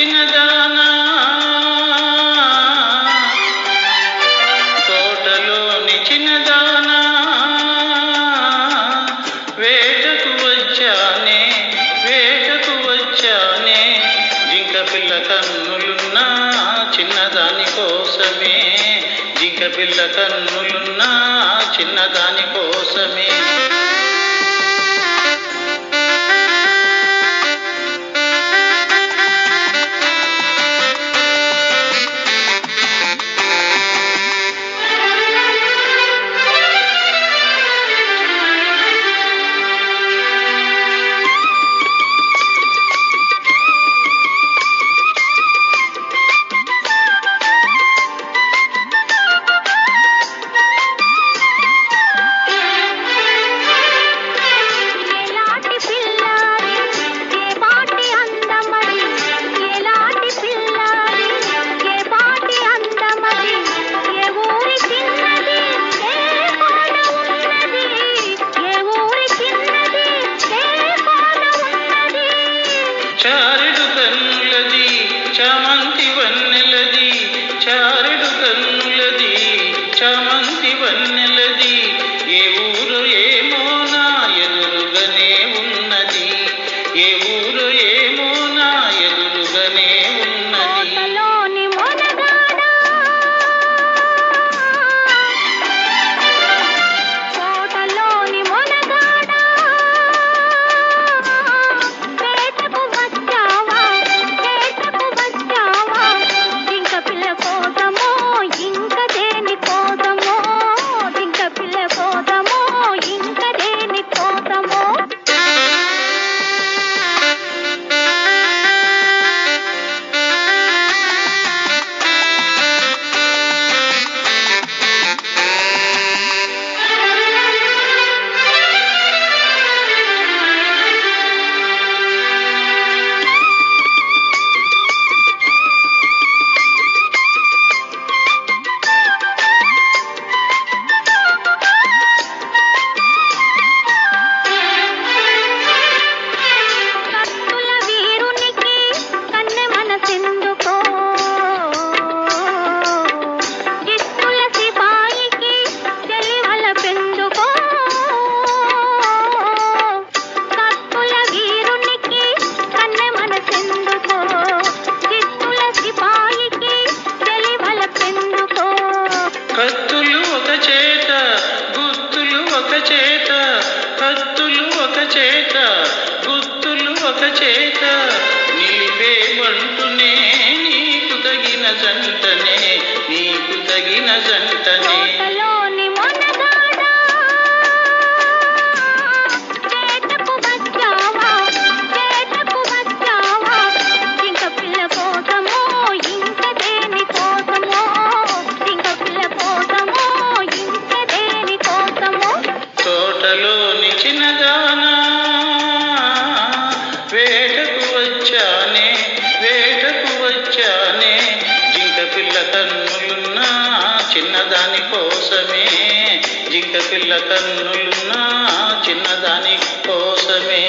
చిన్నదానా. తోటలోని చిన్నదానా. వేటకు వచ్చానే వేటకు వచ్చానే. జింక పిల్ల కన్నులున్నా చిన్నదాని కోసమే. జింక పిల్ల కన్నులున్నా చిన్నదాని కోసమే. చారెడు కన్నులది చమంతి వన్నెలది చారుడు కన్నులది చమంతి వన్నెలది. ఏ ఊరు ఏమో నా ఎదురుగానే ఉన్నది ఏ ఊరు ఏమో నా ఎదురుగానే చేత భక్తులు ఒక చేత గుత్తులు ఒక చేత. చిన్నదాని కోసమే జింక పిల్ల కన్నులున్నా చిన్నదాని కోసమే